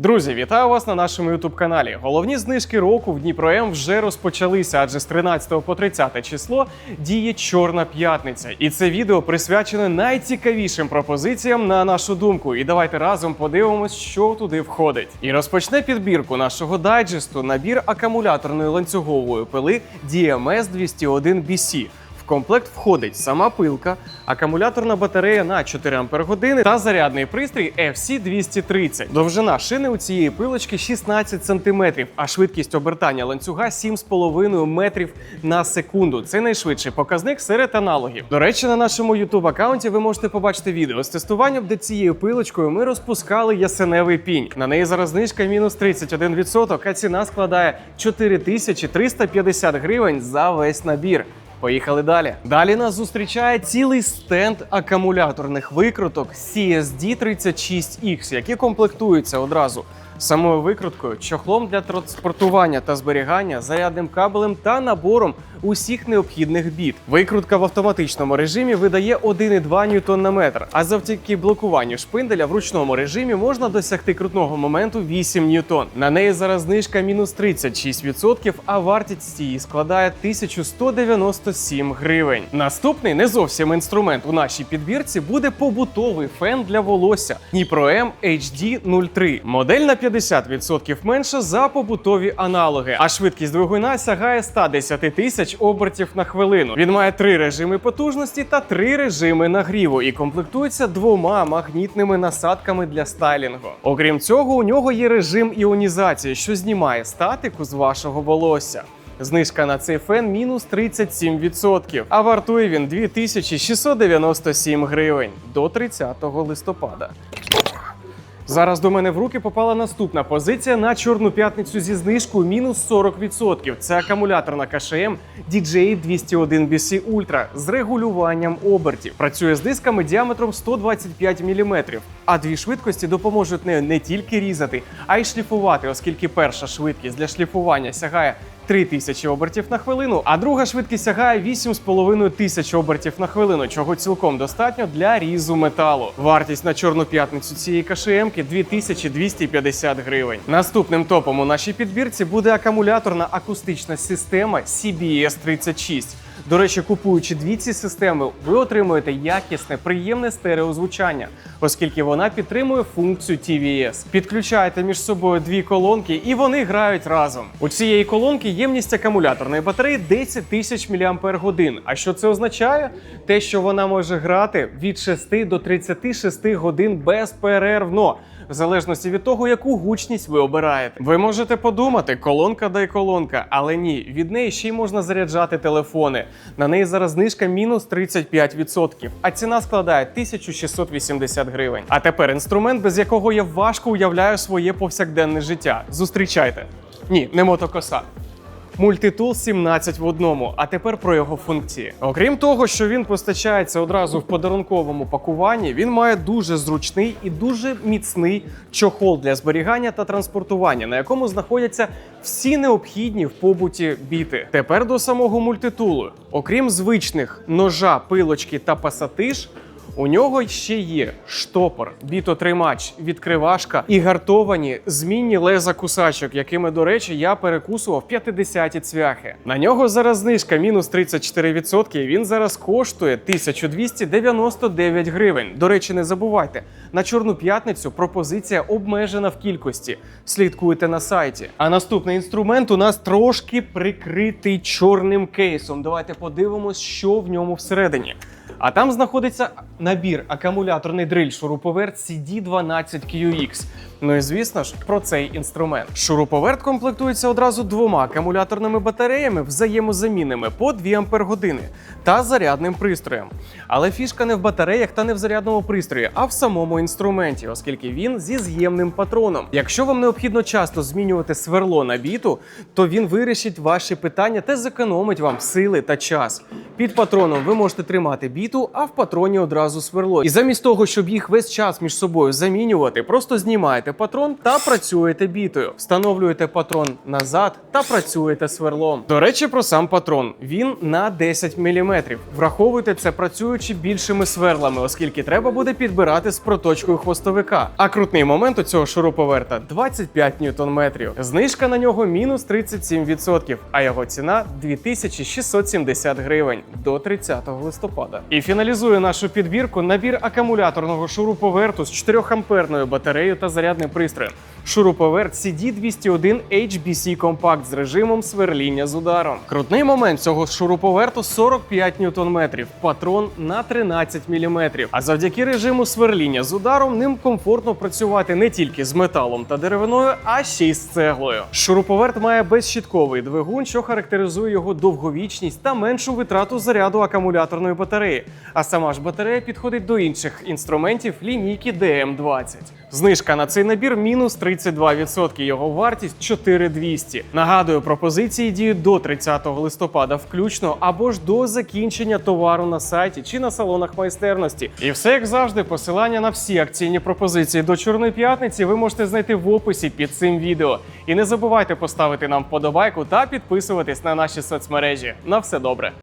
Друзі, вітаю вас на нашому youtube каналі. Головні знижки року в Дніпро М вже розпочалися, адже з 13 по 30 число діє Чорна п'ятниця. І це відео присвячене найцікавішим пропозиціям на нашу думку. І давайте разом подивимось, що туди входить. І розпочне підбірку нашого дайджесту набір акумуляторної ланцюгової пили DMS 201 BC. Комплект входить сама пилка, акумуляторна батарея на 4 Ампер та зарядний пристрій FC230. Довжина шини у цієї пилочки 16 см, а швидкість обертання ланцюга 7,5 метрів на секунду. Це найшвидший показник серед аналогів. До речі, на нашому youtube аккаунті ви можете побачити відео з тестуванням, де цією пилочкою ми розпускали ясеневий пінь. На неї зараз знижка мінус 31%, а ціна складає 4350 гривень за весь набір. Поїхали далі. Далі нас зустрічає цілий стенд акумуляторних викруток CSD36X, які комплектуються одразу самою викруткою, чохлом для транспортування та зберігання, зарядним кабелем та набором усіх необхідних біт. Викрутка в автоматичному режимі видає 1,2 ньютон на метр, а завдяки блокуванню шпинделя в ручному режимі можна досягти крутного моменту 8 ньютон. На неї зараз знижка мінус 36%, а вартість її складає 1197 гривень. Наступний не зовсім інструмент у нашій підбірці буде побутовий фен для волосся Dnipro M HD 03. Модель на 50% менша за побутові аналоги, а швидкість двигуна сягає 110 тисяч обертів на хвилину. Він має три режими потужності та три режими нагріву і комплектується двома магнітними насадками для стайлінгу. Окрім цього, у нього є режим іонізації, що знімає статику з вашого волосся. Знижка на цей фен мінус 37%, а вартує він 2697 гривень до 30 листопада. Зараз до мене в руки попала наступна позиція на чорну п'ятницю зі знижкою мінус 40%. Це акумуляторна КШМ DJI 201 BC Ultra з регулюванням обертів. Працює з дисками діаметром 125 мм. А дві швидкості допоможуть нею не тільки різати, а й шліфувати, оскільки перша швидкість для шліфування сягає 3000 обертів на хвилину, а друга швидкість сягає 8,5 тисяч обертів на хвилину, чого цілком достатньо для різу металу. Вартість на чорну п'ятницю цієї КШМки 2250 гривень. Наступним топом у нашій підбірці буде акумуляторна акустична система CBS 36. До речі, купуючи дві ці системи, ви отримуєте якісне, приємне стереозвучання, оскільки вона підтримує функцію TVS. Підключаєте між собою дві колонки, і вони грають разом. У цієї колонки ємність акумуляторної батареї 10 тисяч мАч. А що це означає? Те, що вона може грати від 6 до 36 годин безперервно. В залежності від того, яку гучність ви обираєте. Ви можете подумати, колонка да й колонка, але ні, від неї ще й можна заряджати телефони. На неї зараз знижка мінус 35%, а ціна складає 1680 гривень. А тепер інструмент, без якого я важко уявляю своє повсякденне життя. Зустрічайте. Ні, не мотокоса. Мультитул 17 в одному. А тепер про його функції. Окрім того, що він постачається одразу в подарунковому пакуванні, він має дуже зручний і дуже міцний чохол для зберігання та транспортування, на якому знаходяться всі необхідні в побуті біти. Тепер до самого мультитулу. Окрім звичних ножа, пилочки та пасатиш. У нього ще є штопор, бітотримач, відкривашка і гартовані змінні леза кусачок, якими, до речі, я перекусував 50 цвяхи. На нього зараз знижка мінус 34%, і він зараз коштує 1299 гривень. До речі, не забувайте, на чорну п'ятницю пропозиція обмежена в кількості. Слідкуйте на сайті. А наступний інструмент у нас трошки прикритий чорним кейсом. Давайте подивимось, що в ньому всередині. А там знаходиться набір акумуляторний дриль шуруповерт CD12QX. Ну і звісно ж про цей інструмент. Шуруповерт комплектується одразу двома акумуляторними батареями взаємозамінними по 2 Ампер та зарядним пристроєм. Але фішка не в батареях та не в зарядному пристрої, а в самому інструменті, оскільки він зі з'ємним патроном. Якщо вам необхідно часто змінювати сверло на біту, то він вирішить ваші питання та зекономить вам сили та час. Під патроном ви можете тримати біту, а в патроні одразу сверло. І замість того, щоб їх весь час між собою замінювати, просто знімаєте патрон та працюєте бітою. Встановлюєте патрон назад та працюєте сверлом. До речі, про сам патрон. Він на 10 мм. Враховуйте це працюючи більшими сверлами, оскільки треба буде підбирати з проточкою хвостовика. А крутний момент у цього шуруповерта 25 ньютон-метрів. Знижка на нього мінус 37%, а його ціна 2670 гривень до 30 листопада. І фіналізує нашу підбірку набір акумуляторного шуруповерту з 4 амперною батареєю та зарядним пристроєм. Шуруповерт CD201 HBC Compact з режимом сверління з ударом. Крутний момент цього шуруповерту 45 ньютон-метрів, патрон на 13 мм. А завдяки режиму сверління з ударом ним комфортно працювати не тільки з металом та деревиною, а ще й з цеглою. Шуруповерт має безщітковий двигун, що характеризує його довговічність та меншу витрату заряду акумуляторної батареї. А сама ж батарея підходить до інших інструментів лінійки DM20. Знижка на цей набір мінус 32%, його вартість 4200. Нагадую, пропозиції діють до 30 листопада включно або ж до закінчення товару на сайті чи на салонах майстерності. І все як завжди, посилання на всі акційні пропозиції до Чорної п'ятниці ви можете знайти в описі під цим відео. І не забувайте поставити нам вподобайку та підписуватись на наші соцмережі. На все добре.